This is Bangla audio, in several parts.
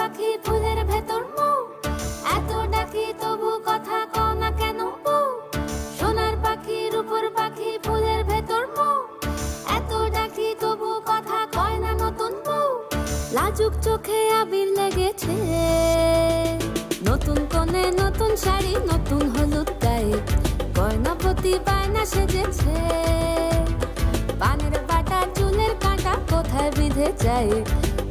পাখি ফুলের ভেতর মৌ। এত ডাকি তবু কথা কও না কেন বউ সোনার পাখি, রূপর পাখি ফুলের ভেতর মৌ। এত ডাকি তবু কথা কয় না নতুন বউ লাজুক চোখে আবির লেগেছে। নতুন কোণে নতুন শাড়ি, নতুন হলুদ গায়ে গয়না প্রতি বায়না সেজেছে। পানের বাটা, চুলের কাঁটা কোথায় বিঁধে যায়?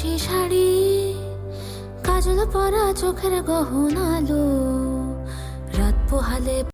বেনারসি শাড়ি কাজল পরা চোখের গহনালো রাত পোহালে